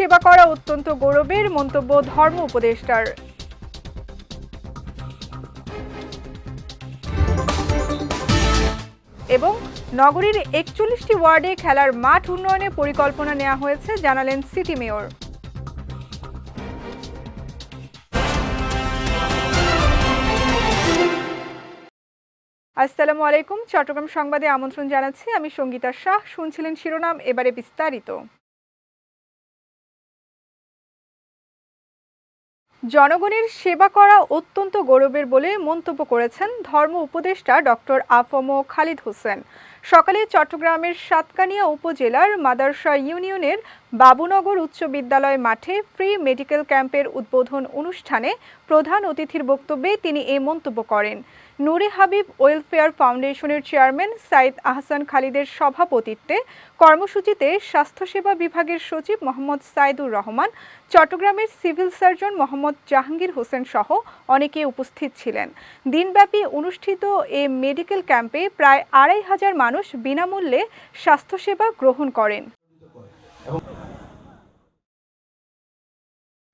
সেবা করা অত্যন্ত গৌরবের মন্তব্য ধর্ম উপদেষ্টার। এবং নগরীর একচল্লিশটি ওয়ার্ডে খেলার মাঠ উন্নয়নে পরিকল্পনা নেওয়া হয়েছে, জানালেন সিটি মেয়র। আসসালামু আলাইকুম, চট্টগ্রাম সংবাদে আমন্ত্রণ জানাচ্ছি, আমি সঙ্গীতা শাহ, শুনছিলেন শিরোনাম, এবারে বিস্তারিত। জনগণের সেবা করা অত্যন্ত গৌরবের বলে মন্তব্য করেছেন ধর্ম উপদেষ্টা ডক্টর আফম খালিদ হোসেন। সকালে চট্টগ্রামের সাতকানিয়া উপজেলার মাদারসা ইউনিয়নের বাবুনগর উচ্চ বিদ্যালয় মাঠে ফ্রি মেডিকেল ক্যাম্পের উদ্বোধন অনুষ্ঠানে প্রধান অতিথির বক্তব্যে তিনি এ মন্তব্য করেন। নুরে হাবিব ওয়েলফেয়ার ফাউন্ডেশনের চেয়ারম্যান সাইদ আহসান খালিদের সভাপতিত্বে কর্মসূচিতে স্বাস্থ্যসেবা বিভাগের সচিব মোহাম্মদ সাইদুর রহমান, চট্টগ্রামের সিভিল সার্জন মোহাম্মদ জাহাঙ্গীর হোসেন সহ অনেকে উপস্থিত ছিলেন। দিনব্যাপী অনুষ্ঠিত এ মেডিকেল ক্যাম্পে প্রায় আড়াই হাজার মানুষ বিনামূল্যে স্বাস্থ্যসেবা গ্রহণ করেন।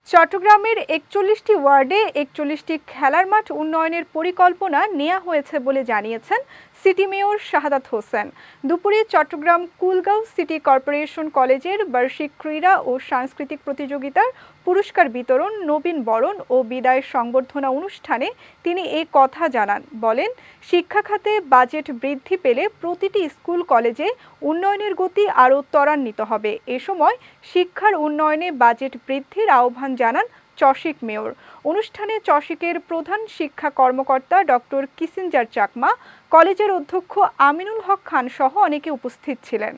চট্টগ্রামের একচল্লিশটি ওয়ার্ডে একচল্লিশটি খেলার মাঠ উন্নয়নের পরিকল্পনা নেওয়া হয়েছে বলে জানিয়েছেন সিটি মেয়র শাহাদাত হোসেন। দুপুরে চট্টগ্রাম কুলগাঁও সিটি কর্পোরেশন কলেজের বার্ষিক ক্রীড়া ও সাংস্কৃতিক প্রতিযোগিতার পুরস্কার বিতরণ নবীন বরণ ও বিদায় সংবর্ধনা অনুষ্ঠানে তিনি এই কথা জানান। বলেন, শিক্ষা খাতে বাজেট বৃদ্ধি পেলে প্রতিটি স্কুল কলেজে উন্নয়নের গতি আরও ত্বরান্বিত হবে। এ সময় শিক্ষার উন্নয়নে বাজেট বৃদ্ধির আহ্বান জানান চশিক মেয়র। অনুষ্ঠানে চশিকের প্রধান শিক্ষা কর্মকর্তা ডক্টর কিসিনজার চাকমা, কলেজের অধ্যক্ষ আমিনুল হক খান সহ অনেকে উপস্থিত ছিলেন।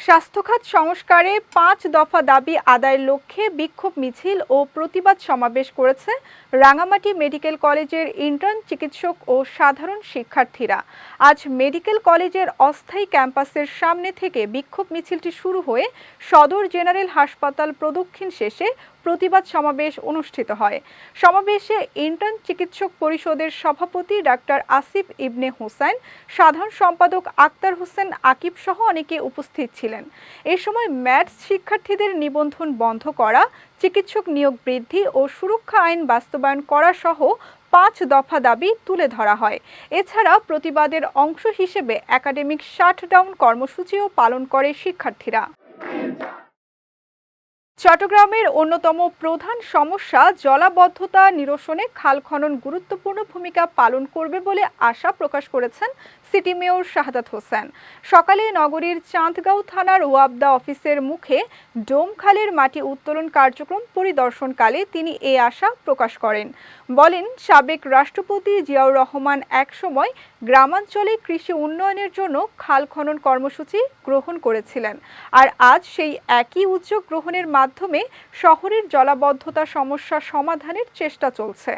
স্বাস্থ্যখাত সংস্কারে পাঁচ দফা দাবি আদায়ের লক্ষ্যে বিক্ষোভ মিছিল ও প্রতিবাদ সমাবেশ করেছে রাঙামাটি মেডিকেল কলেজের ইন্টার্ন চিকিৎসক ও সাধারণ শিক্ষার্থীরা। আজ মেডিকেল কলেজের অস্থায়ী ক্যাম্পাসের সামনে থেকে বিক্ষোভ মিছিলটি শুরু হয়ে সদর জেনারেল হাসপাতাল প্রদক্ষিণ শেষে প্রতিবাদ সমাবেশ অনুষ্ঠিত হয়। সমাবেশে ইন্টার্ন চিকিৎসক পরিষদের সভাপতি ডাক্তার আসিফ ইবনে হোসেন সাধারণ সম্পাদক আক্তার হোসেন আকিব সহ অনেকে উপস্থিত ছিলেন। এ সময় ম্যাথস শিক্ষার্থীদের নিবন্ধন বন্ধ করা, চিকিৎসক নিয়োগ বৃদ্ধি ও সুরক্ষা আইন বাস্তবায়ন করা সহ পাঁচ দফা দাবি তুলে ধরা হয়। এছাড়া প্রতিবাদের অংশ হিসেবে একাডেমিক শাটডাউন কর্মসূচিও পালন করে শিক্ষার্থীরা। চট্টগ্রামের অন্যতম প্রধান সমস্যা, জলাবদ্ধতা নিরসনে খাল খনন গুরুত্বপূর্ণ ভূমিকা পালন করবে বলে আশা প্রকাশ করেছেন সিটি মেয়র শাহাদাত হোসেন। সকালে নগরীর চাঁদগাঁও থানার ওয়াবদা অফিসের মুখে ডোমখালের মাটি উত্তোলন কার্যক্রম পরিদর্শনকালে তিনি এ আশা প্রকাশ করেন। বলেন, সাবেক রাষ্ট্রপতি জিয়াউর রহমান একসময় গ্রামাঞ্চলে কৃষি উন্নয়নের জন্য খাল খনন কর্মসূচি গ্রহণ করেছিলেন। আর আজ সেই একই উদ্যোগ গ্রহণের মাধ্যমে শহরের জলাবদ্ধতা সমস্যা সমাধানের চেষ্টা চলছে।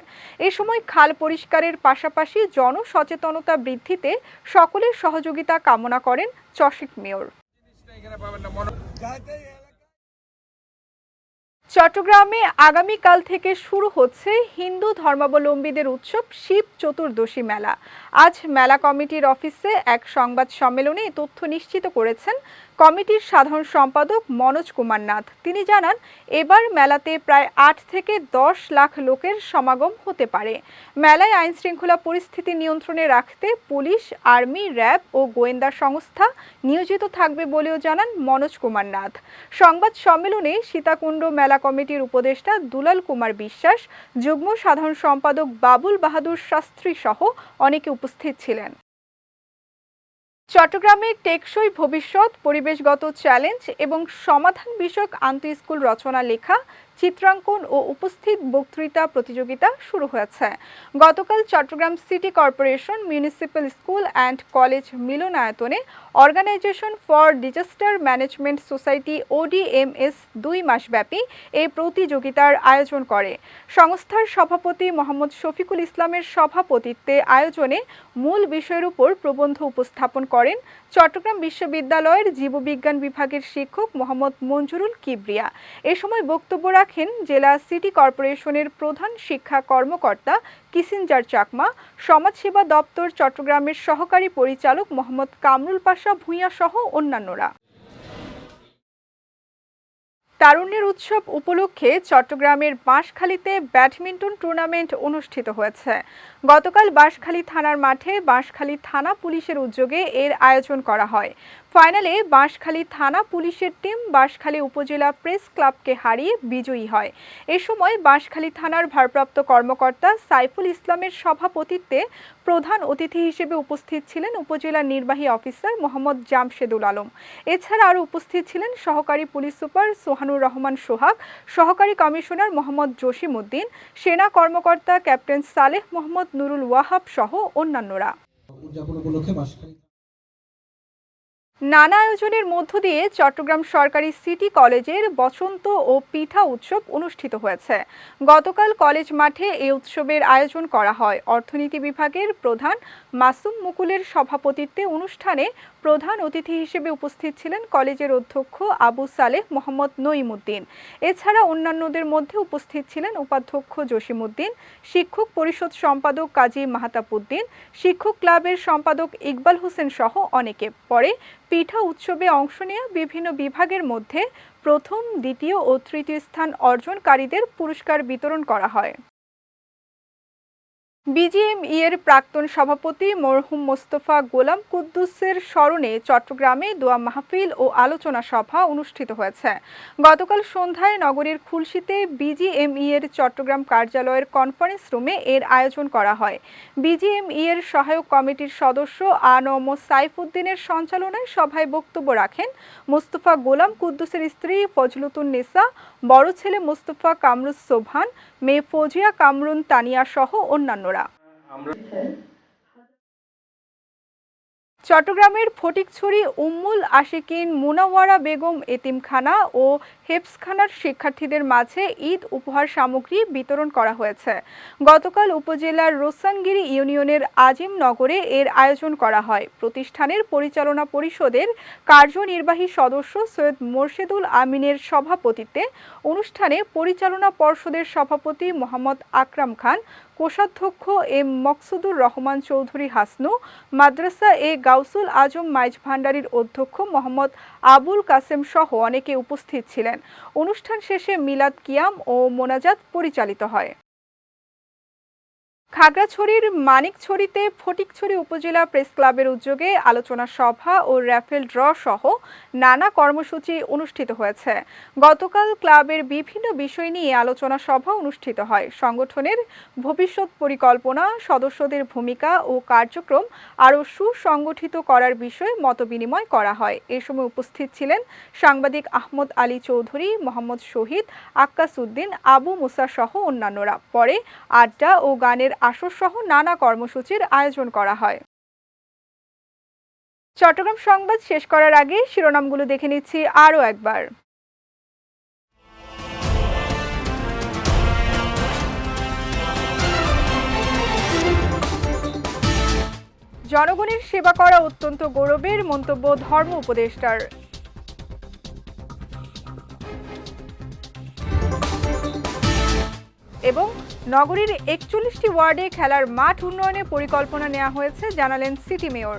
এ সময় খাল পরিষ্কারের পাশাপাশি জনসচেতনতা বৃদ্ধিতে সকলের সহযোগিতা কামনা করেন চশিক মেয়র। চট্টগ্রামে আগামীকাল থেকে শুরু হচ্ছে হিন্দু ধর্মাবলম্বীদের উৎসব শিব চতুর্দশী মেলা। আজ মেলা কমিটির অফিসে এক সংবাদ সম্মেলনে তথ্য নিশ্চিত করেছেন কমিটির সাধারণ সম্পাদক মনোজ কুমার নাথ। তিনি জানান, এবার মেলাতে প্রায় আট থেকে দশ লাখ লোকের সমাগম হতে পারে। মেলায় আইন শৃঙ্খলা পরিস্থিতি নিয়ন্ত্রণে রাখতে পুলিশ, আর্মি, র্যাব ও গোয়েন্দা সংস্থা নিয়োজিত থাকবে বলেও জানান মনোজ কুমার নাথ। সংবাদ সম্মেলনে সীতাকুণ্ড মেলা কমিটির উপদেষ্টা দুলাল কুমার বিশ্বাস, যুগ্ম সাধারণ সম্পাদক বাবুল বাহাদুর শাস্ত্রী সহ অনেকে উপস্থিত ছিলেন। চট্টগ্রামে টেকসই ভবিষ্যৎ পরিবেশগত চ্যালেঞ্জ এবং সমাধান বিষয়ক আন্তঃস্কুল রচনা লেখা চিত্রাঙ্কন ও উপস্থিত বক্তৃতা প্রতিযোগিতা শুরু হয়েছে। গতকাল Chittagong city corporation municipal school and college মিলনায়তনে organization for disaster management society ODMS দুই মাসব্যাপী এই প্রতিযোগিতার আয়োজন করে। সংস্থার সভাপতি মোহাম্মদ শফিকুল ইসলামের সভাপতিত্বে আয়োজনে মূল বিষয়ের উপর প্রবন্ধ উপস্থাপন করেন চট্টগ্রাম বিশ্ববিদ্যালয়ের জীববিজ্ঞান বিভাগের শিক্ষক মোহাম্মদ মঞ্জুরুল কিবরিয়া। এ সময় বক্তব্য রাখেন জেলা সিটি কর্পোরেশনের প্রধান শিক্ষা কর্মকর্তা কিসিনজার চাকমা, সমাজসেবা দপ্তর চট্টগ্রামের সহকারী পরিচালক মোহাম্মদ কামরুল পাশা ভূঁইয়া সহ অন্যান্যরা। তারুণ্যের উৎসব উপলক্ষে চট্টগ্রামের বাঁশখালীতে ব্যাডমিন্টন টুর্নামেন্ট অনুষ্ঠিত হয়েছে। গতকাল বাঁশখালী থানার মাঠে বাঁশখালী থানা পুলিশের উদ্যোগে এর আয়োজন করা হয়। ফাইনালে বাঁশখালী থানা পুলিশের টিম বাঁশখালী উপজেলা প্রেস ক্লাবকে হারিয়ে বিজয়ী হয়। এ সময় বাঁশখালী থানার ভারপ্রাপ্ত কর্মকর্তা সাইফুল ইসলামের সভাপতিত্বে প্রধান অতিথি হিসেবে উপস্থিত ছিলেন উপজেলা নির্বাহী অফিসার মোহাম্মদ জামশেদুল আলম। এছাড়া আরও উপস্থিত ছিলেন সহকারী পুলিশ সুপার সোহানুর রহমান সোহাগ, সহকারী কমিশনার মোহাম্মদ জসিম উদ্দিন সেনা কর্মকর্তা ক্যাপ্টেন সালেহ মোহাম্মদ নুরুল ওয়াহাব সহ অন্যান্যরা। উদযাপন উপলক্ষে নানা আয়োজনের মধ্য দিয়ে চট্টগ্রাম সরকারি সিটি কলেজের বসন্ত ও পিঠা উৎসব অনুষ্ঠিত হয়েছে। গতকাল কলেজ মাঠে এই উৎসবের আয়োজন করা হয়। অর্থনীতি বিভাগের প্রধান মাসুম মুকুলের সভাপতিত্বে অনুষ্ঠানে প্রধান অতিথি হিসেবে উপস্থিত ছিলেন কলেজের অধ্যক্ষ আবু সালেহ মোহাম্মদ নঈমুদ্দিন। এছাড়া অন্যান্যদের মধ্যে উপস্থিত ছিলেন উপাধ্যক্ষ জসিমউদ্দিন, শিক্ষক পরিষদ সম্পাদক কাজী মাহাতাবুদ্দিন, শিক্ষক ক্লাবের সম্পাদক ইকবাল হোসেন সহ অনেকে। পরে পিঠা উৎসবে অংশ নিয়ে বিভিন্ন বিভাগের মধ্যে প্রথম, দ্বিতীয় ও তৃতীয় স্থান অর্জনকারীদের পুরস্কার বিতরণ করা হয়। বিজিএমই এর প্রাক্তন সভাপতি মরহুম মোস্তফা গোলাম কুদ্দুসের স্মরণে চট্টগ্রামে দোয়া মাহফিল ও আলোচনা সভা অনুষ্ঠিত হয়েছে। গতকাল সন্ধ্যায় নগরীর খুলশিতে বিজিএমই এর চট্টগ্রাম কার্যালয়ের কনফারেন্স রুমে এর আয়োজন করা হয়। বিজিএমই এর সহায়ক কমিটির সদস্য আনম সাইফুদ্দিনের সঞ্চালনায় সভায় বক্তব্য রাখেন মোস্তফা গোলাম কুদ্দুসের স্ত্রী ফজলুতুন নেসা বড় ছেলে মোস্তফা কামরুজ সোভান মেয়ে ফজিয়া কামরুন তানিয়া সহ অন্যান্যরা চট্টগ্রামের ফটিকছড়ি উম্মুল আশিকিন মুনাওয়ারা বেগম এতিমখানা ও হেফসখানার শিক্ষার্থীদের মাঝে ঈদ উপহার সামগ্রী বিতরণ করা হয়েছে। গতকাল উপজেলার রোসানগিরি ইউনিয়নের আজিম নগরে এর আয়োজন করা হয়। প্রতিষ্ঠানের পরিচালনা পরিষদের কার্যনির্বাহী সদস্য সৈয়দ মোর্শেদুল আমিনের সভাপতিত্বে অনুষ্ঠানে পরিচালনা পর্ষদের সভাপতি মোহাম্মদ আকরাম খান, কোষাধ্যক্ষ এম মকসুদুর রহমান চৌধুরী হাসনু, মাদ্রাসা এ গাউসুল আজম মাইজ ভান্ডারির অধ্যক্ষ মোহাম্মদ আবুল কাসেম সহ অনেকে উপস্থিত ছিলেন। অনুষ্ঠান শেষে মিলাদ কিয়াম ও মোনাজাত পরিচালিত হয়। খাগড়াছড়ির মানিকছড়িতে ফটিকছড়ি উপজেলা প্রেস ক্লাবের উদ্যোগে আলোচনা সভা ও র্যাফেল ড্র সহ নানা কর্মসূচি অনুষ্ঠিত হয়েছে। গতকাল ক্লাবের বিভিন্ন বিষয় নিয়ে আলোচনা সভা অনুষ্ঠিত হয়। সংগঠনের ভবিষ্যৎ পরিকল্পনা, সদস্যদের ভূমিকা ও কার্যক্রম আরও সুসংগঠিত করার বিষয়ে মতবিনিময় করা হয়। এ সময় উপস্থিত ছিলেন সাংবাদিক আহমদ আলী চৌধুরী, মোহাম্মদ শহীদ আক্কাস উদ্দিন, আবু মুসা সহ অন্যান্যরা। পরে আড্ডা ও গানের আসর সহ নানা কর্মসূচির আয়োজন করা হয়। চট্টগ্রাম সংবাদ শেষ করার আগে শিরোনামগুলো দেখে নিচ্ছি আরও একবার। জনগণের সেবা করা অত্যন্ত গৌরবের মন্তব্য ধর্ম উপদেষ্টার। এবং নগরীর একচল্লিশটি ওয়ার্ডে খেলার মাঠ উন্নয়নের পরিকল্পনা নেওয়া হয়েছে জানালেন সিটি মেয়র।